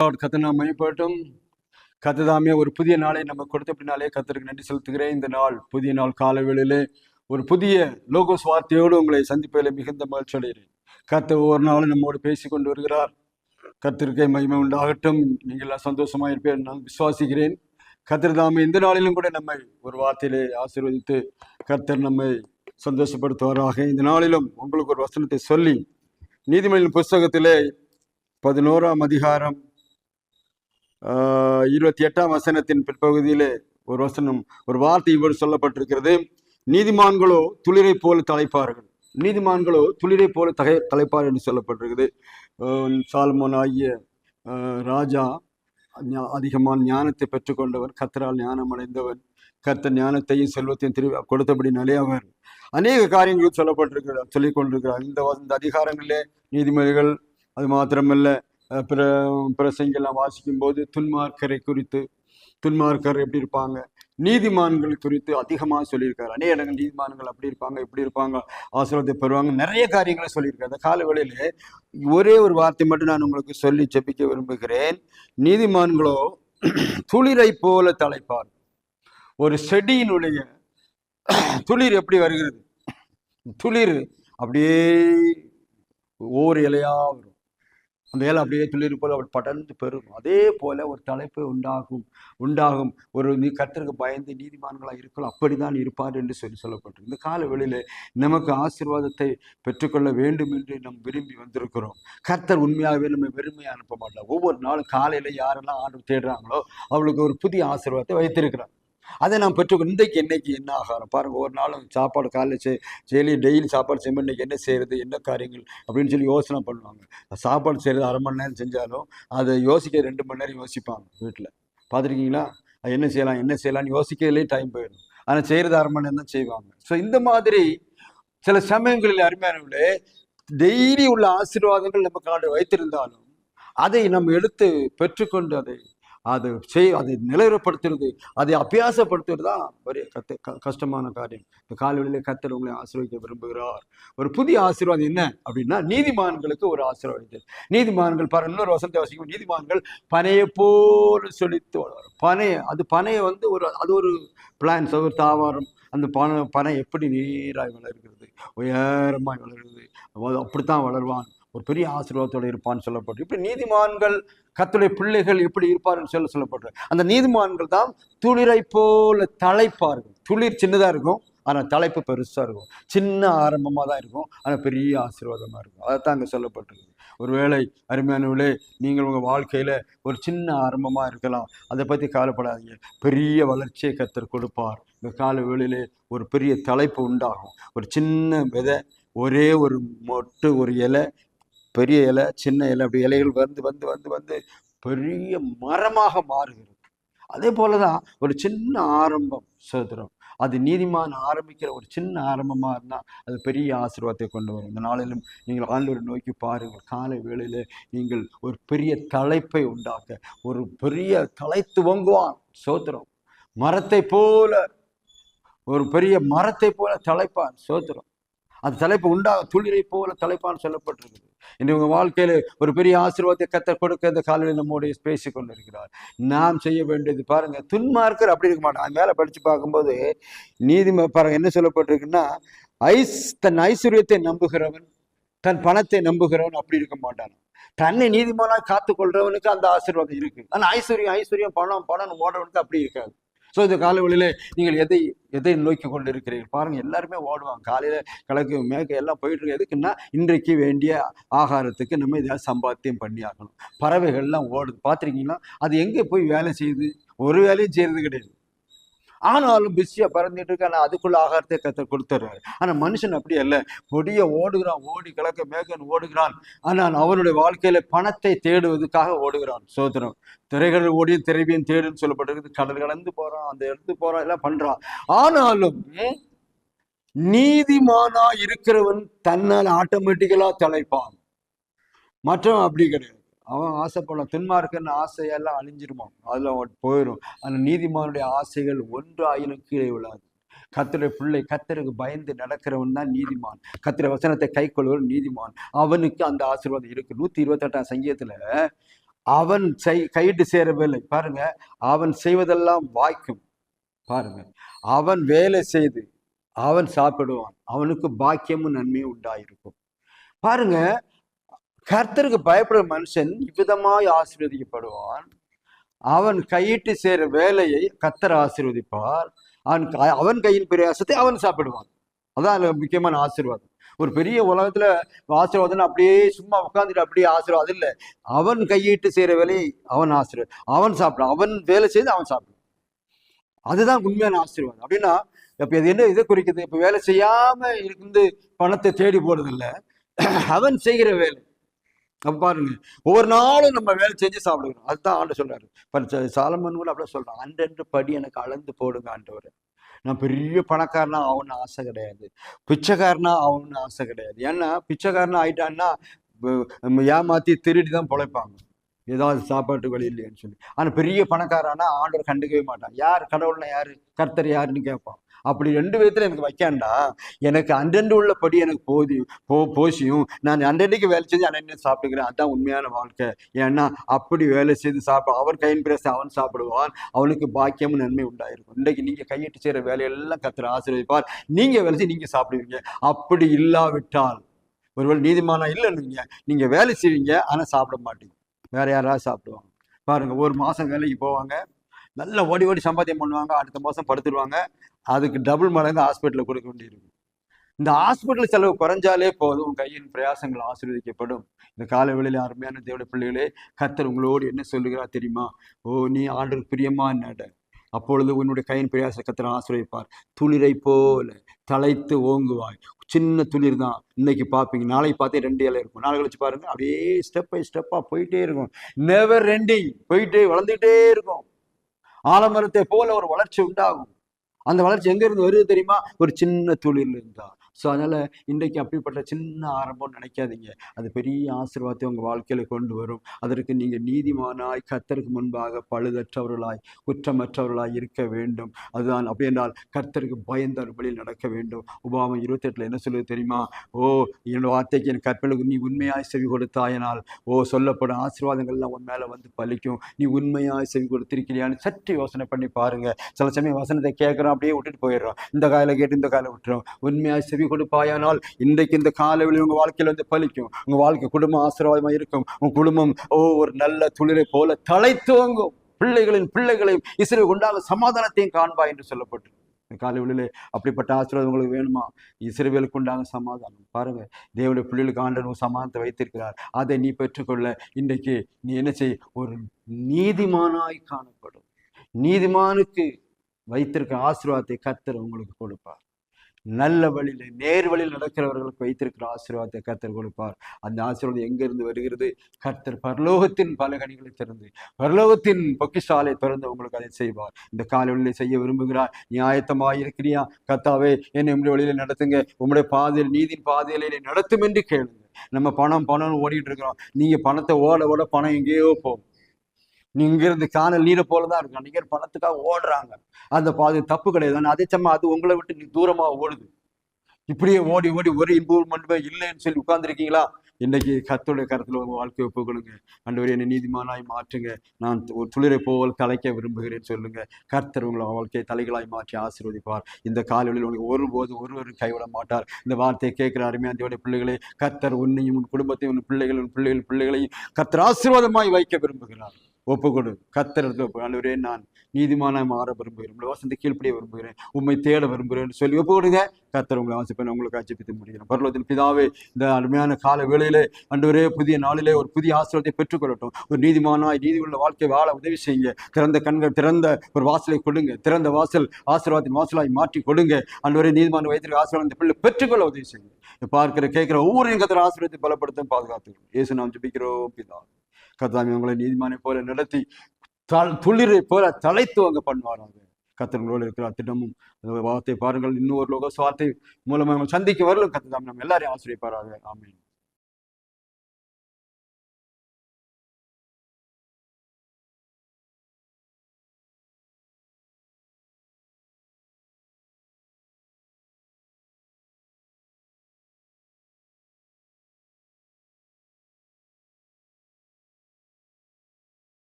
கத்தனா மைப்பட்டும் கத்ததாமே ஒரு புதிய நாளை நம்ம கொடுத்த அப்படின்னாலே கத்தருக்கு நன்றி செலுத்துகிறேன். இந்த நாள் புதிய நாள் காலவேளையிலே ஒரு புதிய லோகோஸ் வார்த்தையோடு உங்களை சந்திப்பதில் மிகுந்த மகிழ்ச்சி அடைகிறேன். கர்த்தர் ஒவ்வொரு நாளும் நம்மோடு பேசி கொண்டு வருகிறார். கர்த்தருக்கே மகிமை உண்டாகட்டும். நீங்கள் சந்தோஷமாக சந்தோஷமா இருப்பேன் நான் விசுவாசிக்கிறேன். கத்தர் தாமே இந்த நாளிலும் கூட நம்மை ஒரு வார்த்தையிலே ஆசீர்வதித்து கர்த்தர் நம்மை சந்தோஷப்படுத்துவாராக. இந்த நாளிலும் உங்களுக்கு ஒரு வசனத்தை சொல்லி நீதிமொழியின் புஸ்தகத்திலே பதினோராம் அதிகாரம் இருபத்தி எட்டாம் வசனத்தின் பிற்பகுதியிலே ஒரு வசனம் ஒரு வார்த்தை இவ்வாறு சொல்லப்பட்டிருக்கிறது. நீதிமான்களோ துளிரை போல தலைப்பார்கள். நீதிமான்களோ துளிரை போல தகை தலைப்பார் என்று சொல்லப்பட்டிருக்குது. சால்மோன் ஆகிய ராஜா ஞா- அதிகமான ஞானத்தை பெற்றுக்கொண்டவர் கத்தரால் ஞானம் அடைந்தவன் கர்த்தர் ஞானத்தையும் செல்வத்தையும் திரு கொடுத்தபடினாலே அவர் அநேக காரியங்களும் சொல்லப்பட்டிருக்கிறார் சொல்லிக் கொண்டிருக்கிறார் இந்த இந்த அதிகாரங்களிலே நீதிமொழிகள் அது மாத்திரமல்ல அஹ், பிற பிரசங்கெல்லாம் வாசிக்கும் போது துன்மார்க்கரை குறித்து துன்மார்க்கர் எப்படி இருப்பாங்க? நீதிமான்கள் குறித்து அதிகமாக சொல்லியிருக்காரு. அநேக இடங்கள் நீதிமான்கள் அப்படி இருப்பாங்க இப்படி இருப்பாங்க ஆசீர்வாதத்தை பெறுவாங்க நிறைய காரியங்களை சொல்லியிருக்காரு. அந்த கால வேளையிலே ஒரே ஒரு வார்த்தை மட்டும் நான் உங்களுக்கு சொல்லி செப்பிக்க விரும்புகிறேன். நீதிமான்களோ துளிரை போல தலைப்பார். ஒரு செடியினுடைய துளிர் எப்படி வருகிறது? துளிர் அப்படியே ஒவ்வொரு இலையா வரும். அந்த ஏழை அப்படியே சொல்லியிருப்போல் அவர் படர்ந்து பெறும். அதே போல ஒரு தலைப்பு உண்டாகும் உண்டாகும். ஒரு நீ கர்த்தருக்கு பயந்து நீதிமான்களாக இருக்கலாம். அப்படிதான் இருப்பார் என்று சொல்லி சொல்லப்பட்டு இந்த கால வெளியில நமக்கு ஆசீர்வாதத்தை பெற்றுக்கொள்ள வேண்டும் என்று நாம் விரும்பி வந்திருக்கிறோம். கர்த்தர் உண்மையாகவே நம்ம வெறுமையாக அனுப்ப மாட்டோம் ஒவ்வொரு நாளும் காலையில யாரெல்லாம் ஆண்டு தேடுறாங்களோ அவளுக்கு ஒரு புதிய ஆசீர்வாதத்தை வைத்திருக்கிறார். அதை நாம் பெற்றுக்கொள் இன்றைக்கு என்னைக்கு என்ன ஆகாரம்? பாருங்கள் ஒரு நாளும் சாப்பாடு காலையில் செய் டெய்லி டெய்லி சாப்பாடு செய்யும்போது இன்னைக்கு என்ன செய்கிறது என்ன காரியங்கள் அப்படின்னு சொல்லி யோசனை பண்ணுவாங்க. சாப்பாடு செய்கிறது அரை மணி நேரம் செஞ்சாலும் அதை யோசிக்க ரெண்டு மணி நேரம் யோசிப்பாங்க வீட்டில் பார்த்துருக்கீங்களா? அது என்ன செய்யலாம் என்ன செய்யலாம்னு யோசிக்கிறதுலே டைம் போயிடும். ஆனால் செய்கிறது அரை மணி நேரம் தான் செய்வாங்க. ஸோ இந்த மாதிரி சில சமயங்களில் அருமையானவர்களே டெய்லி உள்ள ஆசீர்வாதங்கள் நம்ம காடு வைத்திருந்தாலும் அதை நம்ம எடுத்து பெற்றுக்கொண்டு அதை அது செய் அதை நிலைவரப்படுத்துறது அதை அபியாசப்படுத்துறது தான் பெரிய கத்து க- கஷ்டமான காரியம். இந்த காலவெளியில கத்தர் உங்களை ஆசீர்வதிக்க விரும்புகிறார். ஒரு புதிய ஆசீர்வாதம் என்ன அப்படின்னா நீதிமான்களுக்கு ஒரு ஆசீர்வாதம் நீதிமான்கள் பாரு இன்னொரு வசந்த வாசிக்கும் நீதிமான்கள் பனையை போல சொலித்து வளரும். பனை அது பனையை வந்து ஒரு அது ஒரு பிளான்ஸ் ஒரு தாவாரம் அந்த பனை பனை எப்படி நீராய் வளர்கிறது? உயரமாய் வளர்கிறது. அப்படித்தான் வளருவான். ஒரு பெரிய ஆசீர்வாதத்தோடு இருப்பான்னு சொல்லப்பட்டு இப்படி நீதிமான்கள் கத்துடைய பிள்ளைகள் எப்படி இருப்பார்னு சொல்ல சொல்லப்பட்டு அந்த நீதிமான்கள் தான் துளிரை போல தலைப்பார்கள் துளிர் சின்னதாக இருக்கும் ஆனால் தலைப்பு பெருசாக இருக்கும். சின்ன ஆரம்பமாக தான் இருக்கும் ஆனால் பெரிய ஆசீர்வாதமாக இருக்கும். அதைத்தான் அங்கே சொல்லப்பட்டிருக்கு. ஒருவேளை அருமையானவர்களே நீங்கள் உங்கள் வாழ்க்கையில் ஒரு சின்ன ஆரம்பமாக இருக்கலாம். அதை பற்றி கவலைப்படாதீங்க. பெரிய வளர்ச்சியை கத்தர் கொடுப்பார். இந்த கால வேளையிலே ஒரு பெரிய தலைப்பு உண்டாகும். ஒரு சின்ன விதை ஒரே ஒரு மொட்டு ஒரு இலை பெரிய இலை சின்ன இலை அப்படி இலைகள் வந்து வந்து வந்து வந்து பெரிய மரமாக மாறுகிறது. அதே போல தான் ஒரு சின்ன ஆரம்பம் சோதரம். அது நீதிமான் ஆரம்பிக்கிற ஒரு சின்ன ஆரம்பமாக இருந்தால் அது பெரிய ஆசீர்வாதத்தை கொண்டு வரும். இந்த நாளிலும் நீங்கள் ஆண்டவரை நோக்கி பாருங்கள். காலை வேளையில் நீங்கள் ஒரு பெரிய தலைப்பை உண்டாக்க ஒரு பெரிய தலை துவங்குவான் சோத்திரம். மரத்தை போல ஒரு பெரிய மரத்தை போல தலைப்பான் சோத்திரம். அந்த தலைப்பு உண்டாக துளிரை போல தலைப்பான் சொல்லப்பட்டிருக்குது இன்று உங்கள் வாழ்க்கையில ஒரு பெரிய ஆசீர்வாதத்தை கத்த கொடுக்க இந்த காலையில் நம்முடைய பேசி கொண்டிருக்கிறார். நாம் செய்ய வேண்டியது பாருங்க துன்மார்க்கர் அப்படி இருக்க மாட்டான். மேலே படிச்சு பார்க்கும்போது நீதிம பாருங்கள் என்ன சொல்லப்பட்டிருக்குன்னா ஐஸ் தன் ஐஸ்வர்யத்தை நம்புகிறவன் தன் பணத்தை நம்புகிறவன் அப்படி இருக்க மாட்டான். தன்னை நீதிமானாக காத்து கொள்றவனுக்கு அந்த ஆசீர்வாதம் இருக்கு. ஆனா ஐஸ்வர்யம் ஐஸ்வர்யம் பணம் பணம் ஓடுறவனுக்கு அப்படி இருக்காது. ஸோ இந்த காலவெளியில நீங்கள் எதை எதை நோக்கி கொண்டு இருக்கிறீர்கள் பாருங்க எல்லாருமே ஓடுவாங்க. காலையில கிழக்கு மேற்க எல்லாம் போயிட்டுருக்கு எதுக்குன்னா இன்றைக்கு வேண்டிய ஆகாரத்துக்கு நம்ம இதை சம்பாத்தியம் பண்ணி ஆகணும். பறவைகள்லாம் ஓடுது. பார்த்துருக்கீங்களா? அது எங்கே போய் வேலை செய்யுது? ஒரு வேலையும் செய்யறது கிடையாது. ஆனாலும் பிஸியா பறந்துட்டு இருக்கு ஆனால் அதுக்குள்ள ஆகாரத்தை கத்த கொடுத்துட்றாரு ஆனால் மனுஷன் அப்படி அல்ல. பொடிய ஓடுகிறான் ஓடி கிழக்க மேகன் ஓடுகிறான். ஆனால் அவனுடைய வாழ்க்கையில பணத்தை தேடுவதற்காக ஓடுகிறான். சோதனம். திரைகள் ஓடியும் திரைவியும் தேடுன்னு சொல்லப்பட்டிருக்கு கடல் கடந்து போறான் அந்த இடத்து போறான் எல்லாம் பண்றான். ஆனாலும் நீதிமானா இருக்கிறவன் தன்னால் ஆட்டோமேட்டிக்கலா தலைப்பான். மற்றவன் அப்படி கிடையாது. அவன் ஆசைப்படலாம் துன்மார்க்கன்னு ஆசையெல்லாம் அழிஞ்சிருமான் அதில் அவன் போயிடும் அந்த நீதிமானுடைய ஆசைகள் ஒன்று ஆயினும் கீழே விழாது. கத்தருடைய பிள்ளை கத்தருக்கு பயந்து நடக்கிறவன் தான் நீதிமான். கத்திர வசனத்தை கை கொள்வன் நீதிமான். அவனுக்கு அந்த ஆசீர்வாதம் இருக்கு. நூற்றி இருபத்தெட்டாம் சங்கீதத்தில் அவன் செய் கையிட்டு சேரவில்லை. பாருங்க அவன் செய்வதெல்லாம் வாய்க்கும். பாருங்க அவன் வேலை செய்து அவன் சாப்பிடுவான். அவனுக்கு பாக்கியமும் நன்மையும் உண்டாயிருக்கும். பாருங்க கர்த்தருக்கு பயப்படுற மனுஷன் இவ்விதமாய் ஆசீர்வதிக்கப்படுவான். அவன் கையிட்டு சேர வேலையை கத்தர் ஆசீர்வதிப்பார். அவன் க- அவன் கையின் பிரயாசத்தை அவன் சாப்பிடுவான். அதான் அதுல முக்கியமான ஆசீர்வாதம். ஒரு பெரிய உலகத்துல ஆசீர்வாதம் அப்படியே சும்மா உட்காந்துட்டு அப்படியே ஆசீர்வாதம் இல்லை. அவன் கையிட்டு செய்யற வேலையை அவன் ஆசீர்வாதம் அவன் சாப்பிடுவான் அவன் வேலை செய்து அவன் சாப்பிடுவான் அதுதான் உண்மையான ஆசீர்வாதம். அப்படின்னா இப்ப இது என்ன இதை குறிக்குது? இப்ப வேலை செய்யாம இருந்து பணத்தை தேடி போறது இல்லை அவன் செய்கிற வேலை. அப்போ பாருங்க ஒவ்வொரு நாளும் நம்ம வேலை செஞ்சு சாப்பிடுவோம். அதுதான் ஆண்டு சொல்றாரு. இப்போ சாலமன் கூட அப்படியே சொல்றான் அன்றன்று படி எனக்கு அளந்து போடுங்க ஆண்டவர். நான் பெரிய பணக்காரனா ஆகணும்னு ஆசை கிடையாது. பிச்சைக்காரனா ஆகணும்னு ஆசை கிடையாது. ஏன்னா பிச்சைக்காரனா ஆயிட்டான்னா ஏமாத்தி திருடி தான் பொழைப்பாங்க. ஏதாவது சாப்பாட்டு வழி இல்லைன்னு சொல்லி. ஆனால் பெரிய பணக்காரானா ஆண்டவர் கண்டுக்கவே மாட்டான். யார் கடவுள்னா யாரு? கர்த்தர் யாருன்னு கேட்பான். அப்படி ரெண்டு விதத்தில் எனக்கு வைக்காண்டா எனக்கு அன்றன்று உள்ளபடி எனக்கு போதி போ போசியும். நான் அன்றன்றைக்கு வேலை செஞ்சு அன்னன்னை சாப்பிட்டுக்கிறேன். அதான் உண்மையான வாழ்க்கை. ஏன்னா அப்படி வேலை செய்து சாப்பிட அவர் கையின் பிரச அவன் சாப்பிடுவான். அவனுக்கு பாக்கியமும் நன்மை உண்டாயிருக்கும். இன்றைக்கு நீங்கள் கையிட்டு செய்கிற வேலையெல்லாம் கத்துற ஆசீர்வதிப்பார். நீங்கள் வேலை செய்ய நீங்கள் சாப்பிடுவீங்க. அப்படி இல்லாவிட்டால் ஒருவேளை நீதிமானா இல்லைன்னு நீங்கள் வேலை செய்வீங்க ஆனால் சாப்பிட மாட்டீங்க. வேற யாராவது சாப்பிடுவாங்க. பாருங்கள் ஒரு மாதம் வேலைக்கு போவாங்க. நல்லா ஓடி ஓடி சம்பாத்தியம் பண்ணுவாங்க அடுத்த மாதம் படுத்துருவாங்க. அதுக்கு டபுள் மடங்கு ஹாஸ்பிட்டலில் கொடுக்க வேண்டியிருக்கும் இந்த ஹாஸ்பிட்டல் செலவு குறைஞ்சாலே போதும். உன் கையின் பிரயாசங்கள் ஆசீர்வதிக்கப்படும். இந்த கால அருமையான தேவட பிள்ளைகளே கத்தர் உங்களோடு என்ன சொல்லுகிறா தெரியுமா? ஓ நீ ஆண்டு பிரியமா நட அப்பொழுது உன்னுடைய கையின் பிரயாச கர்த்தர் ஆசீர்வதிப்பார். துளிரை போல தலைத்து ஓங்குவாய். சின்ன துளிர் தான். இன்னைக்கு பார்ப்பீங்க. நாளைக்கு பார்த்தே ரெண்டு இலை இருக்கும். நாளை கழிச்சு பாருங்க அப்படியே ஸ்டெப் பை ஸ்டெப்பாக போயிட்டே இருக்கும். நெவர் ரெண்டிங் போயிட்டே வளர்ந்துகிட்டே இருக்கும். ஆலமரத்தை போல ஒரு வளர்ச்சி உண்டாகும். அந்த வளர்ச்சி எங்க இருந்து வருது தெரியுமா? ஒரு சின்ன தொழில் இருந்தா ஸோ அதனால் இன்றைக்கு அப்படிப்பட்ட சின்ன ஆரம்பம் நினைக்காதீங்க. அது பெரிய ஆசீர்வாதத்தை உங்கள் வாழ்க்கையில் கொண்டு வரும். அதற்கு நீங்கள் நீதிமானாய் கர்த்தருக்கு முன்பாக பழுதற்றவர்களாய் குற்றமற்றவர்களாய் இருக்க வேண்டும். அதுதான் அப்படி என்றால் கர்த்தருக்கு பயந்த வழியில் நடக்க வேண்டும். உபாமா இருபத்தெட்டில் என்ன சொல்லுது தெரியுமா? ஓ என்னோட வார்த்தைக்கு என் கற்பனைக்கு நீ உண்மையாய் செவி கொடுத்தாயனால் ஓ சொல்லப்படும் ஆசீர்வாதங்கள்லாம் உன் மேலே வந்து பலிக்கும். நீ உண்மையாய் செவி கொடுத்திருக்கிறியான்னு சற்று யோசனை பண்ணி பாருங்க. சில சமயம் வசனத்தை கேட்குறோம் அப்படியே விட்டுட்டு போயிடுறோம். இந்த காலையில் கேட்டு இந்த காலை விட்டுறோம். உண்மையாய் செவி கொடுப்பாயானால் இன்றைக்கு இந்த காலையில் உங்க வாழ்க்கையில வந்து பலிக்கும். உங்க வாழ்க்கை குடும்பம் ஆசீர்வாதமா இருக்கும். உங்க குடும்பம் ஓ ஒரு நல்ல துளிரை போல தலைத்துவங்கும் பிள்ளைகளின் பிள்ளைகளையும் இசை உண்டாக சமாதானத்தையும் காண்பா என்று சொல்லப்பட்டு இந்த காலைகளிலே அப்படிப்பட்ட ஆசீர்வாதம் உங்களுக்கு வேணுமா? இஸ்ரேவேலுக்கு உண்டாக சமாதானம். பாருங்க தேவனுடைய பிள்ளைகளுக்கு ஆண்டனும் சமாதானத்தை வைத்திருக்கிறார். அதை நீ பெற்றுக்கொள்ள இன்றைக்கு நீ என்ன செய்? ஒரு நீதிமானாய் காணப்படும். நீதிமானுக்கு வைத்திருக்க ஆசீர்வாதத்தை கர்த்தர் உங்களுக்கு கொடுப்பார். நல்ல வழியில் நேர் வழியில் நடக்கிறவர்களுக்கு வைத்திருக்கிற ஆசீர்வாதத்தை கர்த்தர் கொடுப்பார். அந்த ஆசீர்வாதம் எங்கிருந்து வருகிறது? கர்த்தர் பரலோகத்தின் பலகணிகளை திறந்து பரலோகத்தின் பொக்கிஷாலை திறந்து உங்களுக்கு அதை செய்வார். இந்த காலையில் செய்ய விரும்புகிறார். நீ ஆயத்தமாக இருக்கிறியா? கர்த்தாவே என்னை உங்களுடைய வழியில நடத்துங்க. உங்களுடைய பாதையில் நீதியின் பாதையில என்னை நடத்தும் என்று கேளுங்க. நம்ம பணம் பணம்னு ஓடிட்டு இருக்கிறோம். நீங்க பணத்தை ஓட ஓட பணம் எங்கேயோ போகும். நீ இங்கிருந்து காணல் நீரை போல தான் இருக்கு நீங்க பணத்துக்காக ஓடுறாங்க. அந்த பாது தப்பு கிடையாது. அதே சமயம் அது உங்களை விட்டு நீ தூரமா ஓடுது. இப்படியே ஓடி ஓடி ஒரு இம்ப்ரூவ்மெண்ட்டுமே இல்லைன்னு சொல்லி உட்கார்ந்துருக்கீங்களா? இன்னைக்கு கத்தோடைய கருத்துல உங்க வாழ்க்கையை ஒப்புக் கொடுங்க ஆண்டவரே என்னை நீதிமானாய் மாற்றுங்க. நான் ஒரு துளிரை போல் தலைக்க விரும்புகிறேன் சொல்லுங்க. கர்த்தர் உங்களை வாழ்க்கையை தலைகளாய் மாற்றி ஆசீர்வதிப்பார். இந்த காலவெளியில் உங்களுக்கு ஒருபோது ஒருவரும் கைவிட மாட்டார். இந்த வார்த்தையை கேட்கிற அருமையான தேவனுடைய பிள்ளைகளே கர்த்தர் உன்னையும் உன் குடும்பத்தையும் உன் பிள்ளைகள் உன் பிள்ளைகள் பிள்ளைகளையும் கர்த்தர் ஆசீர்வாதமாய் வைக்க விரும்புகிறார். ஒப்புக்கொடு. கொடு இடத்துல ஒப்பு ஆண்டவரே நான் நீதிமான மாற விரும்புகிறேன். உங்களை வசந்த கீழ்ப்படிய விரும்புகிறேன். உண்மை தேட விரும்புகிறேன். சொல்லி ஒப்பு கொடுங்க கத்தர் உங்களை வாசிப்பேன். உங்களுக்கு ஆட்சிப்பித்து முடிகிறேன். பரலோகத்தின் பிதாவே இந்த அருமையான கால வேளையிலே அன்றுவரே புதிய நாளிலே ஒரு புதிய ஆசிரியத்தை பெற்றுக்கொள்ளட்டும். ஒரு நீதிமானாய் நீதி உள்ள வாழ்க்கை வாழ உதவி செய்யுங்க. திறந்த கண்கள் திறந்த ஒரு வாசலை கொடுங்க. திறந்த வாசல் ஆசீர்வாதத்தின் வாசலாய் மாற்றி கொடுங்க. அன்றுவரே நீதிமான வயதில் ஆசீர்வாதம் பிள்ளை பெற்றுக்கொள்ள உதவி செய்யுங்க. பார்க்கிற கேட்கிற ஒவ்வொரு கத்திர ஆசீர்வாதத்தை பலப்படுத்தும் பாதுகாத்து இயேசு நாம் ஜபிக்கிறோம் பிதா. கத்தாமி உங்களை நீதிமானை போல நடத்தி தல் துளிரை போல தலைத்துவங்க பண்ணுவாராங்க கத்தர்களோடு இருக்கிற திட்டமும் அந்த வார்த்தை பாருங்கள். இன்னும் ஒரு லோக வார்த்தை மூலமாக சந்திக்க வரலும் கத்ததாம் நம்ம எல்லாரையும் ஆசிரியப்பாராங்க ஆமீன்.